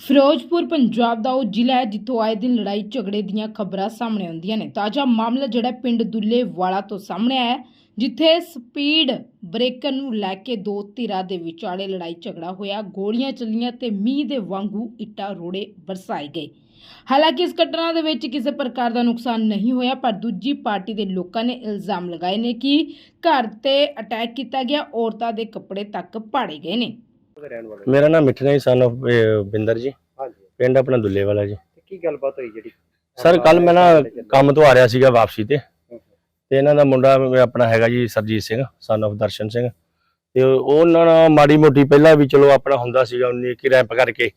ਫਿਰੋਜ਼ਪੁਰ ਪੰਜਾਬ ਦਾ ਉਹ ਜ਼ਿਲ੍ਹਾ ਹੈ ਜਿੱਥੋਂ ਆਏ ਦਿਨ ਲੜਾਈ ਝਗੜੇ ਦੀਆਂ ਖਬਰਾਂ ਸਾਹਮਣੇ ਆਉਂਦੀਆਂ ਨੇ। ਤਾਜ਼ਾ ਮਾਮਲਾ ਜਿਹੜਾ ਪਿੰਡ ਦੁੱਲੇਵਾਲਾ ਤੋਂ ਸਾਹਮਣੇ ਆਇਆ ਹੈ, ਜਿੱਥੇ ਸਪੀਡ ਬ੍ਰੇਕਰ ਨੂੰ ਲੈ ਕੇ ਦੋ ਧਿਰਾਂ ਦੇ ਵਿਚਾਲੇ ਲੜਾਈ ਝਗੜਾ ਹੋਇਆ। ਗੋਲੀਆਂ ਚੱਲੀਆਂ ਤੇ ਮੀਂਹ ਦੇ ਵਾਂਗੂ ਇੱਟਾਂ ਰੋੜੇ ਵਰਸਾਏ ਗਏ। ਹਾਲਾਂਕਿ ਇਸ ਘਟਨਾ ਦੇ ਵਿੱਚ ਕਿਸੇ ਪ੍ਰਕਾਰ ਦਾ ਨੁਕਸਾਨ ਨਹੀਂ ਹੋਇਆ ਪਰ ਦੂਜੀ ਪਾਰਟੀ ਦੇ ਲੋਕਾਂ ਨੇ ਇਲਜ਼ਾਮ ਲਗਾਏ ਨੇ ਕਿ ਘਰ ਤੇ ਅਟੈਕ ਕੀਤਾ ਗਿਆ ਔਰਤਾਂ ਦੇ ਕੱਪੜੇ ਤੱਕ ਪਾੜੇ ਗਏ ਨੇ। ਦੇ ਰਹਿਣ ਵਾਲੇ ਮੇਰਾ ਨਾਮ ਮਿਠਨਾ ਜੀ ਸਨ ਅਹ, ਬਿੰਦਰ ਜੀ। ਹਾਂਜੀ। ਪਿੰਡ ਆਪਣਾ ਦੁੱਲੇ ਵਾਲਾ ਜੀ। ਤੇ ਕੀ ਗੱਲਬਾਤ ਹੋਈ ਜਿਹੜੀ? ਸਰ ਕੱਲ ਮੈਂ ਨਾ ਕੰਮ ਤੋਂ ਆ ਰਿਹਾ ਸੀਗਾ ਵਾਪਸੀ ਤੇ। ਤੇ ਇਹਨਾਂ ਦਾ ਮੁੰਡਾ ਆਪਣਾ ਹੈਗਾ ਜੀ ਸਰਜੀਤ ਸਿੰਘ ਸਨ of ਦਰਸ਼ਨ ਸਿੰਘ। ਤੇ ਉਹ- ਉਹਨਾਂ ਨਾਲ ਮਾੜੀ ਮੋਟੀ ਪਹਿਲਾਂ ਵੀ ਚਲੋ ਆਪਣਾ ਹੁੰਦਾ ਸੀਗਾ ਉਹਨੇ ਕਿ ਰੈਂਪ ਕਰਕੇ।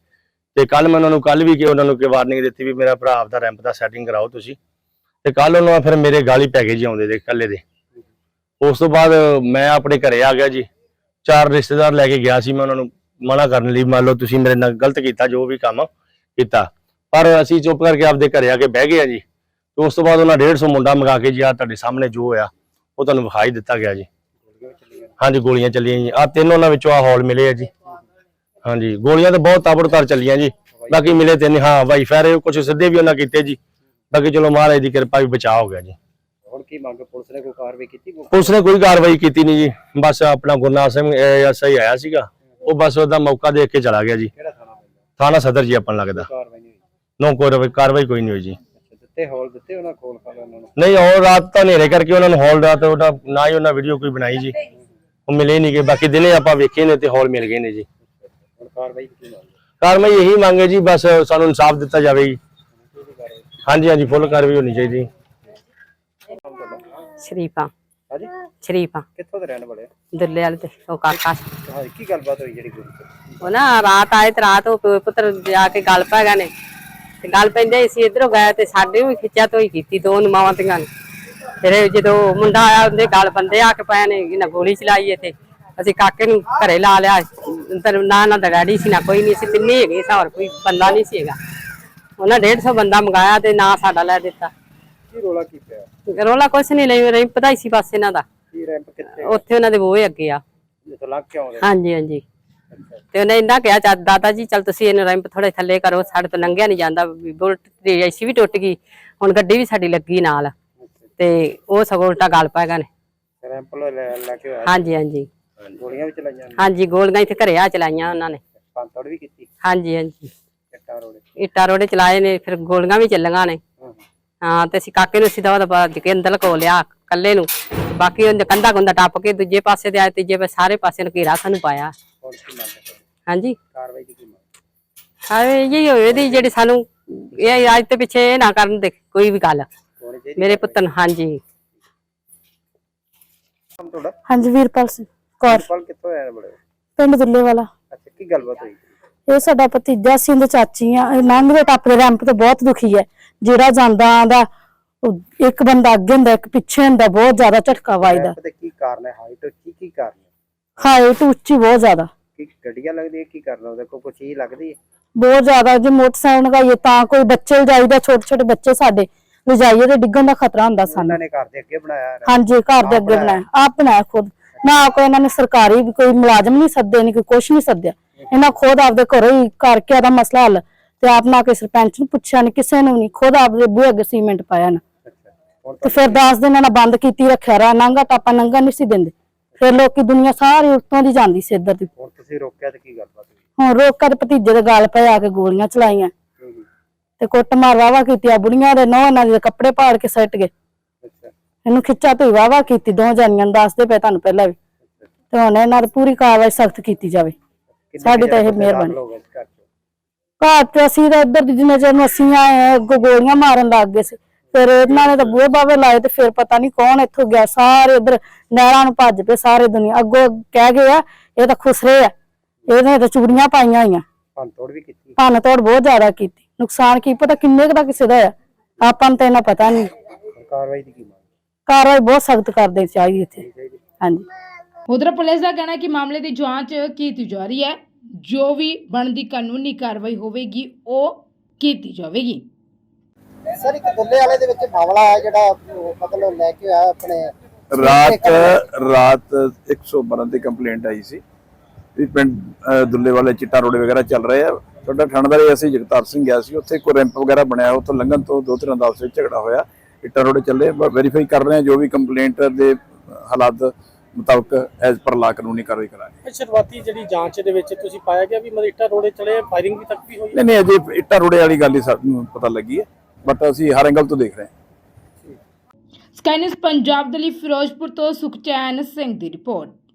ਤੇ ਕੱਲ ਮੈਂ ਉਹਨਾਂ ਨੂੰ ਕੱਲ ਵੀ ਕਿ ਉਹਨਾਂ ਨੂੰ ਕਿ ਵਾਰਨਿੰਗ ਦਿੱਤੀ ਵੀ ਮੇਰਾ ਭਰਾ ਆਪਦਾ ਰੈਂਪ ਦਾ ਸੈਟਿੰਗ ਕਰਾਓ ਤੁਸੀਂ। ਤੇ ਕੱਲ ਉਹਨਾਂ ਫਿਰ ਮੇਰੇ ਗਾਲੀ ਪੈ ਗਈ ਜੀ ਆਉਂਦੇ ਦੇ ਕੱਲੇ ਦੇ। ਉਸ ਤੋਂ ਬਾਅਦ ਮੈਂ ਆਪਣੇ ਘਰੇ ਆ ਗਿਆ ਜੀ। ਚਾਰ ਰਿਸ਼ਤੇਦਾਰ ਲੈ ਕੇ ਗਿਆ ਸੀ, ਮੈਂ ਉਹਨਾਂ ਨੂੰ ਮਨਾ ਕਰਨ ਲਈ, ਮੰਨ ਲਓ ਤੁਸੀਂ ਮੇਰੇ ਨਾਲ ਗਲਤ ਕੀਤਾ, ਜੋ ਵੀ ਕੰਮ ਕੀਤਾ। ਪਰ ਅਸੀਂ ਚੁੱਪ ਕਰਕੇ ਆਪਦੇ ਘਰੇ ਆ ਕੇ ਬਹਿ ਗਏ ਆ ਜੀ। ਤੇ ਉਸ ਤੋਂ ਬਾਅਦ ਉਹਨਾਂ 150 ਮੁੰਡਾ ਮੰਗਾ ਕੇ ਜੀ ਆ ਤੁਹਾਡੇ ਸਾਹਮਣੇ ਜੋ ਹੋਇਆ, ਉਹ ਤੁਹਾਨੂੰ ਵਿਖਾਈ ਦਿੱਤਾ ਗਿਆ ਜੀ। ਹਾਂਜੀ, ਗੋਲੀਆਂ ਚੱਲੀਆਂ ਜੀ। ਆ ਤਿੰਨ ਉਹਨਾਂ ਵਿੱਚੋਂ ਆ ਹੌਲ ਮਿਲੇ ਆ ਜੀ। ਹਾਂਜੀ, ਗੋਲੀਆਂ ਤਾਂ ਬਹੁਤ ਤਾਬੜਤਾਰ ਚੱਲੀਆਂ ਜੀ। ਬਾਕੀ ਮਿਲੇ ਤਿੰਨ, ਹਾਂ ਵਾਈ ਫਾਇਰ ਕੁਝ ਸਿੱਧੇ ਵੀ ਉਹਨਾਂ ਕੀਤੇ ਜੀ। ਬਾਕੀ ਚਲੋ ਮਹਾਰਾਜ ਦੀ ਕਿਰਪਾ ਵੀ ਬਚਾਅ ਹੋ ਗਿਆ ਜੀ। ਹੁਣ ਕੀ ਮੰਗ ਪੁਲਿਸ ਨੇ ਕੋਈ ਕਾਰਵਾਈ ਕੀਤੀ? ਪੁਲਿਸ ਨੇ ਕੋਈ ਕਾਰਵਾਈ ਕੀਤੀ ਨਹੀਂ ਜੀ। ਬਸ ਆਪਣਾ ਗੁਰਨਾਮ ਸਿੰਘ ਐਸਆਈ ਆਇਆ ਸੀਗਾ। ਉਹ ਬਸ ਉਹਦਾ ਮੌਕਾ ਦੇਖ ਕੇ ਚਲਾ ਗਿਆ ਜੀ। ਕਿਹੜਾ ਥਾਣਾ ਸਦਰ ਜੀ ਆਪਾਂ ਲੱਗਦਾ। ਕਾਰਵਾਈ ਨਹੀਂ ਹੋਈ? ਨੋ ਕੋਈ ਕਾਰਵਾਈ ਕੋਈ ਨਹੀਂ ਹੋਈ ਜੀ। ਦਿੱਤੇ ਹੌਲ ਦਿੱਤੇ ਉਹਨਾਂ ਕੋਲ ਕਰ ਉਹਨਾਂ ਨੂੰ? ਨਹੀਂ ਉਹ ਰਾਤ ਤਾਂ ਹਨੇਰੇ ਕਰਕੇ ਉਹਨਾਂ ਨੂੰ ਹੌਲ ਰਾਤ ਉਹਦਾ ਨਾ ਹੀ ਉਹਨਾਂ ਵੀਡੀਓ ਕੋਈ ਬਣਾਈ ਜੀ। ਉਹ ਮਿਲੇ ਨਹੀਂ ਗਏ ਬਾਕੀ ਦਿਨੇ ਆਪਾਂ ਵੇਖੇ ਨੇ ਤੇ ਹੌਲ ਮਿਲ ਗਏ ਨੇ ਜੀ। ਕਾਰਵਾਈ ਕੀ ਮੰਗ? ਕਾਰਵਾਈ ਇਹੀ ਮੰਗੇ ਜੀ ਬਸ ਸਾਨੂੰ ਇਨਸਾਫ ਦਿੱਤਾ ਜਾਵੇ ਜੀ। ਹਾਂਜੀ ਹਾਂਜੀ ਫੁੱਲ ਕਾਰਵਾਈ ਹੋਣੀ ਚਾਹੀਦੀ। ਸ਼ਰੀਫਾ। ਹਾਂਜੀ। ਸ਼ਰੀਫਾ। ਕਿੱਥੋਂ ਦੇ ਰਹਿਣ ਵਾਲੇ ਆ? ਦੁੱਲੇ ਵਾਲੇ ਤੇ ਉਹ ਕਾਕਾ। ਹਾਂਜੀ ਕੀ ਗੱਲਬਾਤ ਹੋਈ ਜਿਹੜੀ ਚੱਲੀ ਉਹ ਨਾ ਰਾਤ ਆਏ ਤੇ ਰਾਤ ਉਹ ਪੁੱਤਰ ਜਾ ਕੇ ਗੱਲ ਪੈ ਗਏ ਨੇ। ਤੇ ਗੱਲ ਪੈਂਦੇ ਸੀ ਇਧਰੋਂ ਗਏ ਤੇ ਸਾਡੇ ਵੀ ਖਿੱਚਾ ਤੋਈ ਕੀਤੀ ਦੋ ਮਾਵਾਂ ਧੀਆਂ ਨੇ। ਫਿਰ ਇਹ ਜਦੋਂ ਮੁੰਡਾ ਆਇਆ ਉਹਦੇ ਗੱਲ ਬੰਦੇ ਆ ਕੇ ਪਏ ਨੇ ਇਹਨਾਂ ਗੋਲੀ ਚਲਾਈ ਤੇ ਅਸੀਂ ਕਾਕੇ ਨੂੰ ਘਰੇ ਲਾ ਲਿਆ। ਅੰਦਰ ਨਾ ਨਾ ਦਾ ਡੈਡੀ ਸੀ ਨਾ ਕੋਈ ਨਹੀਂ ਸੀ ਤਿੰਨੇ ਹੈਗੇ ਸੀ ਹੋਰ ਕੋਈ ਬੰਦਾ ਨਹੀਂ ਸੀ ਹੈਗਾ। ਉਹਨਾਂ 150 ਬੰਦਾ ਮੰਗਾਇਆ ਤੇ ਨਾ ਸਾਡਾ ਲੈ ਦਿੱਤਾ। ਕੀ ਰੋਲਾ ਕੀ ਪਿਆ? ਰੋਲਾ ਕੁਛ ਨਹੀਂ ਲਈ ਰਹੀ ਹੀ ਸੀ ਬਸ ਇਹਨਾਂ ਦਾ। ਕੀ ਰੈਂਪ ਕਿੱਥੇ ਉੱਥੇ ਉਹਨਾਂ ਦੇ ਬੂਹੇ ਅੱਗੇ ਆ। ਜਿੱਥੋਂ ਲੰਘ ਕੇ ਆਉਂਦੇ? ਹਾਂਜੀ ਹਾਂਜੀ। ਤੇ ਉਹਨੇ ਇੰਨਾ ਕਿਹਾ ਚਾ ਦਾਦਾ ਜੀ ਚਲ ਤੁਸੀਂ ਇਹਨੂੰ ਰੈਂਪ ਥੋੜੇ ਥੱਲੇ ਕਰੋ ਸਾਡੇ ਤੋਂ ਲੰਘਿਆ ਨਹੀਂ ਜਾਂਦਾ ਵੀ ਬੁਲਟ ਦੀ ਐਸੀ ਵੀ ਟੁੱਟ ਗਈ ਹੁਣ ਗੱਡੀ ਵੀ ਸਾਡੀ ਲੱਗੀ ਨਾਲ। ਤੇ ਉਹ ਸਗੋਂ ਉਲਟਾ ਗੱਲ ਪੈ ਗਏ ਨੇ। ਰੈਂਪ ਲੈ ਲੈ ਕੇ ਆਇਆ। ਹਾਂਜੀ ਹਾਂਜੀ। ਗੋਲੀਆਂ ਵੀ ਚਲਾਈਆਂ ਹਾਂਜੀ ਗੋਲੀਆਂ ਇੱਥੇ ਘਰੇ ਆ ਚਲਾਈਆਂ ਉਹਨਾਂ ਨੇ। ਪੰਤੜ ਵੀ ਕੀਤੀ? ਹਾਂਜੀ ਹਾਂਜੀ। ਚੱਟਾ ਰੋੜੇ। ਇੱਟਾਂ ਰੋੜੇ ਚਲਾਏ ਨੇ ਫਿਰ ਗੋਲੀਆਂ ਵੀ ਚੱਲੀਆਂ ਨੇ। ਹਾਂ ਤੇ ਅਸੀਂ ਕਾਕੇ ਨੂੰ ਸਿੱਧਾ ਉਹਦਾ ਭੱਜ ਕੇ ਅੰਦਰ ਲਕੋ ਲਿਆ ਕੱਲੇ ਨੂੰ। ਬਾਕੀ ਉਹਨੇ ਕੰਧਾ ਕੁੰਦਾ ਟੱਪ ਕੇ ਦੂਜੇ ਪਾਸੇ ਤੇ ਆਏ ਤੀਜੇ ਪਾਸੇ ਸਾਰੇ ਪਾਸੇ ਨੂੰ ਘੇਰਾ ਸਾਨੂੰ ਪਾਇਆ। ਕੀ ਹਾਂਜੀ। ਕਾਰਵਾਈ ਦੀ ਕੀ ਮੰਗ ਹਾਂ? ਇਹ ਹੋਏ ਦੀ ਜਿਹੜੀ ਸਾਨੂੰ ਇਹ ਅੱਜ ਤੇ ਪਿੱਛੇ ਇਹ ਨਾ ਕਰਨ ਦੇ ਕੋਈ ਵੀ ਗੱਲ। ਮੇਰੇ ਪੁੱਤ ਨੂੰ ਹਾਂਜੀ। ਹਾਂਜੀ ਵੀਰਪਾਲ ਸਿੰਘ ਕੌਰ। ਪਲ ਕਿੱਥੋਂ ਆਇਆ ਬੜੇ? ਪਿੰਡ ਦੁੱਲੇ ਵਾਲਾ ਅੱਛਾ ਕੀ ਗੱਲਬਾਤ ਹੋਈ? ਇਹ ਸਾਡਾ ਭਤੀਜਾ ਸੀ ਇਹਦੇ ਚਾਚੀ ਆ। ਲੰਘਦੇ ਟੱਪਦੇ ਰੈਂਪ ਤੇ ਬਹੁਤ ਦੁਖੀ ਹੈ। ਜਿਹੜਾ ਜਾਂਦਾ ਆਂਦਾ ਇੱਕ ਬੰਦਾ ਅੱਗੇ ਹੁੰਦਾ ਇੱਕ ਪਿੱਛੇ ਹੁੰਦਾ ਬਹੁਤ ਜ਼ਿਆਦਾ ਝਟਕਾ ਵੱਜਦਾ। ਤੇ ਕੀ ਕਾਰਨ ਹੈ? ਹਾਈਟ ਕੀ ਕੀ ਕਾਰਨ ਹੈ? ਹਾਈਟ ਉੱਚੀ ਬਹੁਤ ਜ਼ਿਆਦਾ। ਕੀ ਗੱਡੀਆਂ ਲੱਗਦੀ ਹੈ ਕੀ ਕਰਨਾ ਉਹਦੇ ਕੋਲ ਕੋਈ ਚੀਜ਼ ਲੱਗਦੀ ਹੈ? ਬਹੁਤ ਜ਼ਿਆਦਾ। ਜੇ ਮੋਟਰਸਾਈਕਲ ਲਗਾਈਏ ਤਾਂ ਕੋਈ ਬੱਚੇ ਜਾਈਦਾ ਛੋਟੇ ਛੋਟੇ ਬੱਚੇ ਸਾਡੇ ਲਿਜਾਈਏ ਤੇ ਡਿੱਗਣ ਦਾ ਖਤਰਾ ਹੁੰਦਾ ਸਾਨੂੰ। ਉਹਨਾਂ ਨੇ ਘਰ ਦੇ ਅੱਗੇ ਬਣਾਇਆ ਹੈ ਹਾਂਜੀ ਘਰ ਦੇ ਅੱਗੇ ਬਣਾਇਆ। ਆਪ ਬਣਾਇਆ ਖੁਦ। ਨਾ ਕੋਈ ਇਹਨਾਂ ਨੇ ਸਰਕਾਰੀ ਵੀ ਕੋਈ ਮੁਲਾਜ਼ਮ ਨਹੀਂ ਸੱਦੇ ਨਹੀਂ ਕੋਈ ਕੁਛ ਨਹੀਂ ਸੱਦਿਆ। ਇਹਨਾਂ ਖੁਦ ਆਪਦੇ ਘਰੋਂ ਹੀ ਕਰਕੇ ਆਦਾ ਮਸਲਾ ਹੱਲ ਤੇ ਆਪ ਨਾ ਕੇ ਸਰਪੰਚ ਨੂੰ ਪੁੱਛਿਆ ਨਹੀਂ ਕਿਸੇ ਨੂੰ ਨਹੀਂ ਖੁਦ ਆਪਦੇ ਬੂਹੇ ਅੱਗੇ ਸੀਮੈਂਟ ਪਾਇਆ ਨਾ। ਤੇ ਫਿਰ 10 ਦਿਨ ਇਹਨਾਂ ਬੰਦ ਕੀਤੀ ਰੱਖਿਆ ਰਾ ਨੰਗਾ ਟਾਪਾ ਨੰਗਾ ਨਹੀਂ ਸੀ ਦਿੰਦੇ। ਫਿਰ ਲੋਕੀ ਦੁਨੀਆ ਸਾਰੀ ਉੱਤੋਂ ਦੀ ਜਾਂਦੀ ਸੀ ਇੱਧਰ ਦੀ। ਹੁਣ ਤੁਸੀਂ ਰੋਕਿਆ ਤੇ ਕੀ ਗੱਲਬਾਤ ਹੁਣ ਰੋਕ ਤੇ ਭਤੀਜੇ ਦੇ ਗਲ ਪਏ ਆ ਕੇ ਗੋਲੀਆਂ ਚਲਾਈਆਂ। ਤੇ ਕੁੱਟ ਮਾਰ ਵਾਵਾ ਕੀਤੀ ਆ ਬੁੜੀਆਂ ਦੇ ਨੌ ਇਹਨਾਂ ਦੇ ਕੱਪੜੇ ਪਾੜ ਕੇ ਸੱਟ ਗਏ। ਇਹਨੂੰ ਖਿੱਚਾ ਧੋਈ ਵਾਵਾ ਕੀਤੀ ਦੋ ਜਾਨੀਆਂ ਨੂੰ ਦੱਸਦੇ ਪਏ ਤੁਹਾਨੂੰ ਪਹਿਲਾਂ ਵੀ। ਤੇ ਹੁਣ ਇਹਨਾਂ ਦੀ ਪੂਰੀ ਕਾਰਵਾਈ ਸਖਤ ਕੀਤੀ ਜਾਵੇ। ਕਿੰਨੇ ਸਾਡੀ ਤਾਂ ਇਹ ਮਿਹਰਬਾਨੀ। ਇਸ ਘਰ 'ਚ? ਘਰ ਤੇ ਅਸੀਂ ਤਾਂ ਇੱਧਰ ਦੀ ਜਿੰਨੇ ਚਿਰ ਨੂੰ ਅਸੀਂ ਆਏ ਆ, ਅੱਗੋਂ ਗੋਲੀਆਂ ਮਾਰਨ ਲੱਗ ਗਏ ਸੀ। ਫਿਰ ਇਹਨਾਂ ਨੇ ਤਾਂ ਬੂਹੇ ਬਾਵੇ ਲਾਏ ਤੇ ਫਿਰ ਪਤਾ ਨਹੀਂ ਕੌਣ ਇੱਥੋਂ ਗਿਆ। ਸਾਰੇ ਇੱਧਰ ਨਹਿਰਾਂ ਨੂੰ ਭੱਜ ਪਏ ਸਾਰੇ ਦੁਨੀਆ। ਅੱਗੋਂ ਕਹਿ ਗਏ ਆ ਇਹ ਤਾਂ ਖੁਸਰੇ ਆ। ਇਹਨੇ ਤਾਂ ਚੂੜੀਆਂ ਪਾਈਆਂ ਹੋਈਆਂ। ਭੰਨ ਤੋੜ ਵੀ ਕੀਤੀ। ਭੰਨ ਤੋੜ ਬਹੁਤ ਜ਼ਿਆਦਾ ਕੀਤੀ। ਨੁਕਸਾਨ ਕੀ ਪਤਾ ਕਿੰਨੇ ਕੁ ਦਾ ਕਿਸੇ ਦਾ ਆ। ਆਪਾਂ ਨੂੰ ਤਾਂ ਇਹਨਾਂ ਪਤਾ ਨਹੀਂ ਹੁਣ ਕਾਰਵਾਈ ਦੀ ਕੀ ਮੰਗ? ਕਾਰਵਾਈ ਬਹੁਤ ਸਖਤ ਕਰਦੇ ਚਾਹੀਦੀ ਇੱਥੇ। ਹਾਂਜੀ। ਉਧਰ ਪੁਲਿਸ ਦਾ ਕਹਿਣਾ ਹੈ ਕਿ ਮਾਮਲੇ ਦੀ ਜਾਂਚ ਕੀਤੀ ਜਾ ਰਹੀ ਹੈ। ਜੋ ਵੀ ਬਣਦੀ ਕਾਨੂੰਨੀ ਕਾਰਵਾਈ ਹੋਵੇਗੀ ਉਹ ਕੀਤੀ ਜਾਵੇਗੀ। ਸਰ ਇੱਕ ਦੁੱਲੇ ਵਾਲੇ ਦੇ ਵਿੱਚ ਮਾਮਲਾ ਹੈ ਜਿਹੜਾ ਮਤਲਬ ਲੈ ਕੇ ਆਇਆ ਆਪਣੇ ਰਾਤ ਰਾਤ 112 ਤੇ ਕੰਪਲੇਂਟ ਆਈ ਸੀ। ਵੀ ਪਿੰਡ ਦੁੱਲੇ ਵਾਲੇ ਚਿੱਟਾ ਰੋੜੇ ਵਗੈਰਾ ਚੱਲ ਰਹੇ ਆ। ਸਾਡਾ ਠੰਡਦਾਰੇ ਅਸੀਂ ਜਗਤਾਰ ਸਿੰਘ ਗਿਆ ਸੀ। ਉੱਥੇ ਕੋਈ ਰੈਂਪ ਵਗੈਰਾ ਬਣਿਆ ਉੱਥੋਂ ਲੰਘਣ ਤੋਂ ਦੋ ਤਰ੍ਹਾਂ ਦਾ ਆਪਸ ਵਿੱਚ ਝਗੜਾ ਹੋਇਆ। ਇੱਟਾਂ ਰੋੜੇ ਚੱਲੇ ਵੈਰੀਫਾਈ ਕਰ ਰਹੇ ਆ ਜੋ ਵੀ ਕੰਪਲੇਂਟ ਦੇ ਹਾਲਾਤ ਮੁਤਾਬਕ ਐਜ਼ ਪਰ ਲਾ ਕਾਨੂੰਨੀ ਕਾਰਵਾਈ ਕਰਾਂਗੇ। ਇਹ ਸ਼ੁਰੂਆਤੀ ਜਿਹੜੀ ਜਾਂਚ ਦੇ ਵਿੱਚ ਤੁਸੀਂ ਪਾਇਆ ਗਿਆ ਵੀ ਇੱਟਾਂ ਰੋੜੇ ਚਲੇ ਫਾਇਰਿੰਗ ਵੀ ਤੱਕ ਵੀ ਹੋਈ ਨਹੀਂ ਨਹੀਂ ਅਜੇ ਇੱਟਾਂ ਰੋੜੇ ਵਾਲੀ ਗੱਲ ਹੀ ਸਾਨੂੰ ਪਤਾ ਲੱਗੀ ਹੈ ਬਟ ਅਸੀਂ ਹਰ ਐਂਗਲ ਤੋਂ ਦੇਖ ਰਹੇ ਹਾਂ। ਸਕਾਈਨਸ ਪੰਜਾਬ ਦੇ ਲਈ ਫਿਰੋਜ਼ਪੁਰ ਤੋਂ ਸੁਖਚੈਨ ਸਿੰਘ ਦੀ ਰਿਪੋਰਟ।